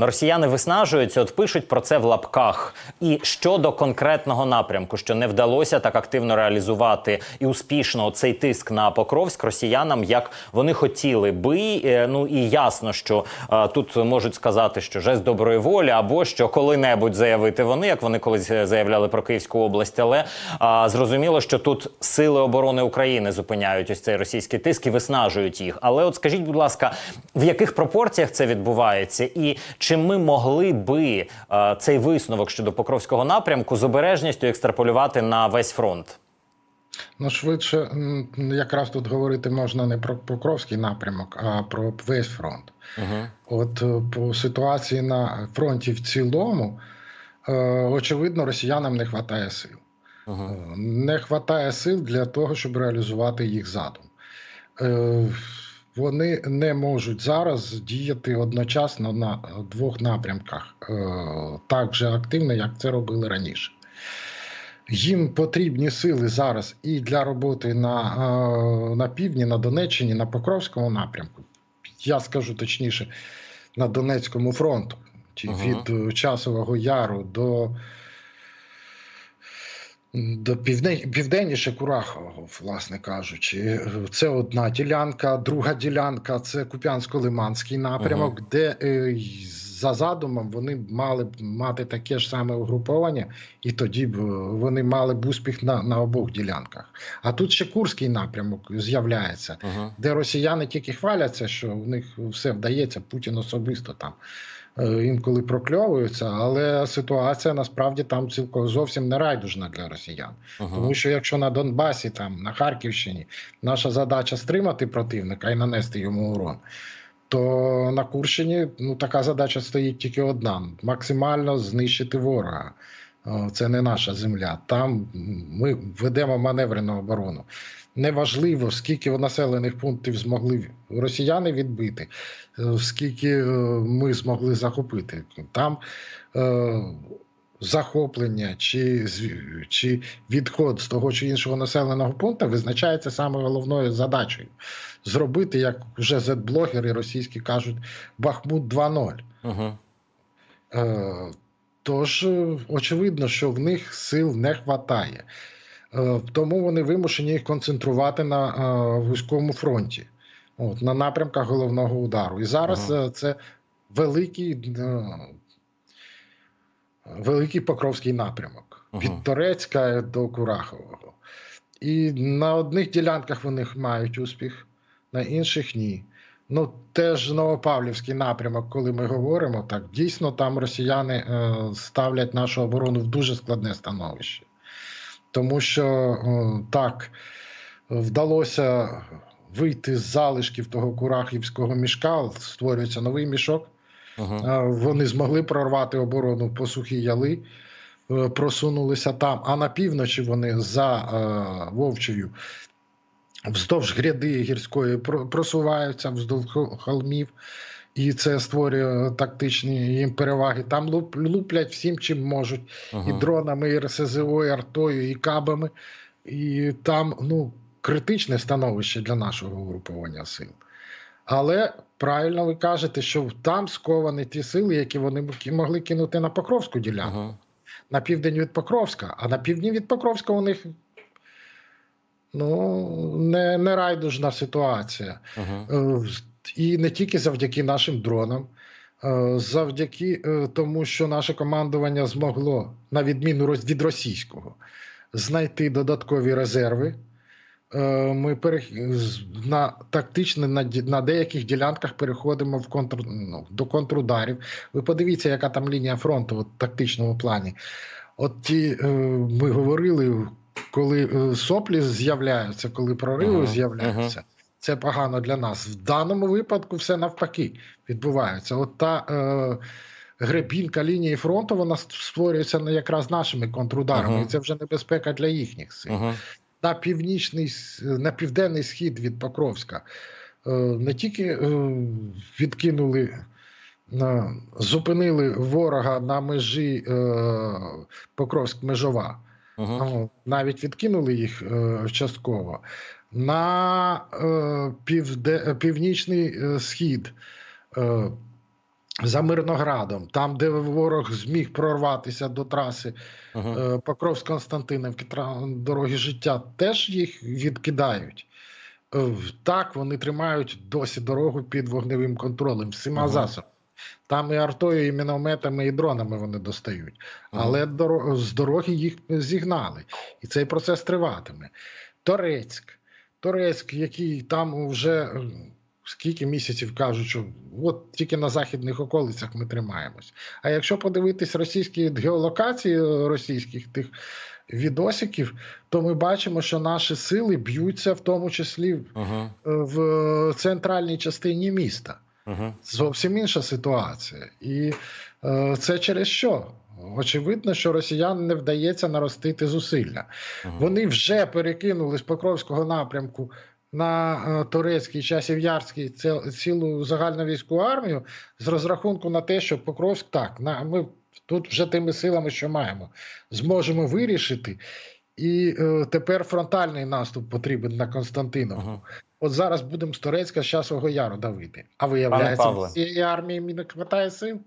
росіяни виснажуються, от пишуть про це в лапках. І щодо конкретного напрямку, що не вдалося так активно реалізувати і успішно цей тиск на Покровськ росіянам, як вони хотіли би. Е, Ну і ясно, що е, тут можуть сказати, що жест доброї волі, або що коли-небудь заявити вони, як вони колись е, заявляли про Київську область, але зрозуміло, що тут сили оборони України зупиняють ось цей російський тиск і виснажують їх. Але от скажіть, будь ласка, в яких пропорціях це відбувається, і чи ми могли би а, цей висновок щодо Покровського напрямку з обережністю екстраполювати на весь фронт? Ну, швидше, якраз тут говорити можна не про Покровський напрямок, а про весь фронт. Угу. От е, по ситуації на фронті в цілому, е, очевидно, росіянам не вистачає сил. Угу. Е, Не вистачає сил для того, щоб реалізувати їх задум. Е, Вони не можуть зараз діяти одночасно на двох напрямках е, так же активно, як це робили раніше. Їм потрібні сили зараз і для роботи на, е, на півдні, на Донеччині, на Покровському напрямку. Я скажу точніше, на Донецькому фронту, чи Ага. від е, Часового Яру до, до півдне, південніше Курахового, власне кажучи. Це одна ділянка, друга ділянка це Куп'янсько-Лиманський напрямок, де е, за задумом вони мали б мати таке ж саме угруповання, і тоді б е, вони мали б успіх на, на обох ділянках. А тут ще Курський напрямок з'являється Угу. де росіяни тільки хваляться, що в них все вдається, Путін особисто там інколи прокльовуються, але ситуація насправді там цілком зовсім не райдужна для росіян. Тому що якщо на Донбасі, там на Харківщині, наша задача стримати противника і нанести йому урон. То на Курщині ну така задача стоїть тільки одна: максимально знищити ворога. Це не наша земля. Там ми ведемо маневрену оборону. Неважливо, скільки населених пунктів змогли росіяни відбити, е, скільки е, ми змогли захопити. Там е, захоплення чи, чи відход з того чи іншого населеного пункту визначається саме головною задачею зробити, як вже зет-блогери російські кажуть, Бахмут 2.0. Угу. Е, Тож, е, очевидно, що в них сил не вистачає. Тому вони вимушені їх концентрувати на е, вузькому фронті, от, на напрямках головного удару. І зараз Ага. е, це великий, е, великий Покровський напрямок Ага. від Торецька до Курахового. І на одних ділянках вони мають успіх, на інших ні. Ну, теж Новопавлівський напрямок, коли ми говоримо, так дійсно там росіяни е, ставлять нашу оборону в дуже складне становище. Тому що е, так вдалося вийти з залишків того Курахівського мішка, створюється новий мішок. Угу. Е, Вони змогли прорвати оборону по сухій яли, е, просунулися там. А на півночі вони за Вовчею вздовж гряди гірської просуваються вздовж холмів. І це створює тактичні їм переваги. Там луп- луплять всім, чим можуть, і дронами, і РСЗО, і артою, і кабами. І там ну, критичне становище для нашого угруповання сил. Але правильно ви кажете, що там сковані ті сили, які вони могли кинути на Покровську ділянку, Угу. на південь від Покровська, а на півдні від Покровська у них ну, не, не райдужна ситуація. Е, І не тільки завдяки нашим дронам, е, завдяки е, тому, що наше командування змогло, на відміну від російського, знайти додаткові резерви. Е, Ми перех- на тактично на, на деяких ділянках переходимо в контр, ну, до контрударів. Ви подивіться, яка там лінія фронту в тактичному плані. От ті е, ми говорили, коли соплі з'являються, коли прориви Ага, з'являються. Це погано для нас. В даному випадку все навпаки відбувається. От та е, гребінка лінії фронту вона створюється якраз нашими контрударами, Ага. і це вже небезпека для їхніх сил. Угу. На північний на південний схід від Покровська е, не тільки е, відкинули. Зупинили ворога на межі е, Покровськ-Межова, Угу. Ну, навіть відкинули їх е, частково. На е, півде, північний е, схід е, за Мирноградом, там, де ворог зміг прорватися до траси Угу. е, Покровськ-Константинівки, дороги життя, теж їх відкидають. Е, Так, вони тримають досі дорогу під вогневим контролем всіма Ага. засобами. Там і артою, і мінометами, і дронами вони достають. Але доро- з дороги їх зігнали. І цей процес триватиме. Торецьк. Торецьк, який там вже е, скільки місяців кажуть, що от тільки на західних околицях ми тримаємось. А якщо подивитись російські геолокації е, російських тих відосиків, то ми бачимо, що наші сили б'ються в тому числі е, Угу. в центральній частині міста. Угу. Зовсім інша ситуація. І е, це через що? Очевидно, що росіян не вдається наростити зусилля. Вони вже перекинули з Покровського напрямку на е, Турецький часів Ярський цілу загальновійську армію з розрахунку на те, що Покровськ так, на, ми тут вже тими силами, що маємо, зможемо вирішити. І е, тепер фронтальний наступ потрібен на Константиновку. Угу. От зараз будемо з Турецька з часового яру давити. А виявляється, цієї армії не хватає сил.